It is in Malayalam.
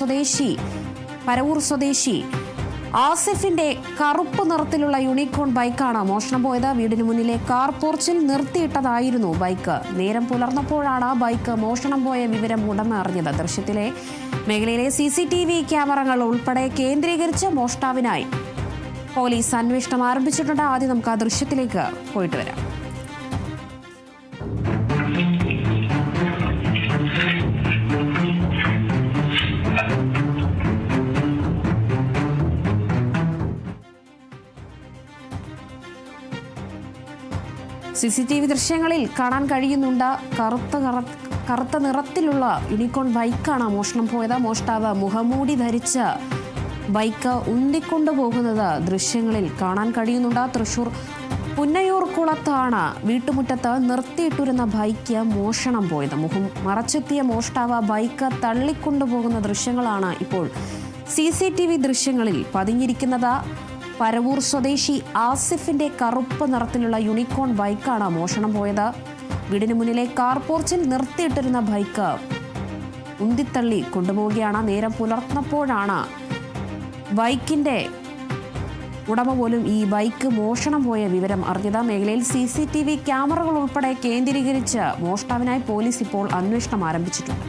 സ്വദേശി പരവൂർ സ്വദേശി. ആസിഫിന്റെ കറുപ്പ് നിറത്തിലുള്ള യൂണിക്കോൺ ബൈക്കാണ് മോഷണം പോയത്. വീടിന് മുന്നിലെ കാർ പോർച്ചിൽ നിർത്തിയിട്ടതായിരുന്നു ബൈക്ക്. നേരം പുലർന്നപ്പോഴാണ് ബൈക്ക് മോഷണം പോയ വിവരം ഉടമ അറിഞ്ഞത് ദൃശ്യത്തിലെ മേഖലയിലെ സി സി ടി വി ക്യാമറകൾ ഉൾപ്പെടെ കേന്ദ്രീകരിച്ച് മോഷ്ടാവിനായി പോലീസ് അന്വേഷണം ആരംഭിച്ചിട്ടുണ്ട്. ആദ്യം നമുക്ക് ആ ദൃശ്യത്തിലേക്ക് പോയിട്ട് വരാം. സി സി ടി വി ദൃശ്യങ്ങളിൽ കാണാൻ കഴിയുന്നുണ്ട്. കറുത്ത കറ- കറുത്ത നിറത്തിലുള്ള യൂണിക്കോൺ ബൈക്കാണ് മോഷണം പോയത്. മോഷ്ടാവ് മുഖമൂടി ധരിച്ച ബൈക്ക് ഉന്തിക്കൊണ്ടു പോകുന്നത് ദൃശ്യങ്ങളിൽ കാണാൻ കഴിയുന്നുണ്ട്. തൃശൂർ പുന്നയൂർ കുളത്താണ് വീട്ടുമുറ്റത്ത് നിർത്തിയിട്ടിരുന്ന ബൈക്ക് മോഷണം പോയത്. മുഖം മറച്ചെത്തിയ മോഷ്ടാവ് ബൈക്ക് തള്ളിക്കൊണ്ടുപോകുന്ന ദൃശ്യങ്ങളാണ് ഇപ്പോൾ സി സി ടി വി ദൃശ്യങ്ങളിൽ പതിഞ്ഞിരിക്കുന്നത്. പരവൂർ സ്വദേശി ആസിഫിന്റെ കറുപ്പ് നിറത്തിലുള്ള യൂണിക്കോൺ ബൈക്കാണ് മോഷണം പോയത്. വീടിന് മുന്നിലെ കാർ പോർച്ചിൽ നിർത്തിയിട്ടിരുന്ന ബൈക്ക് ഉന്തിത്തള്ളി കൊണ്ടുപോവുകയാണ്. നേരം പുലർന്നപ്പോഴാണ് ബൈക്കിന്റെ ഉടമ പോലും ഈ ബൈക്ക് മോഷണം പോയ വിവരം അറിഞ്ഞത്. മേഖലയിൽ സി സി ടി വി ക്യാമറകൾ ഉൾപ്പെടെ കേന്ദ്രീകരിച്ച് മോഷ്ടാവിനായി പോലീസ് ഇപ്പോൾ അന്വേഷണം ആരംഭിച്ചിട്ടുണ്ട്.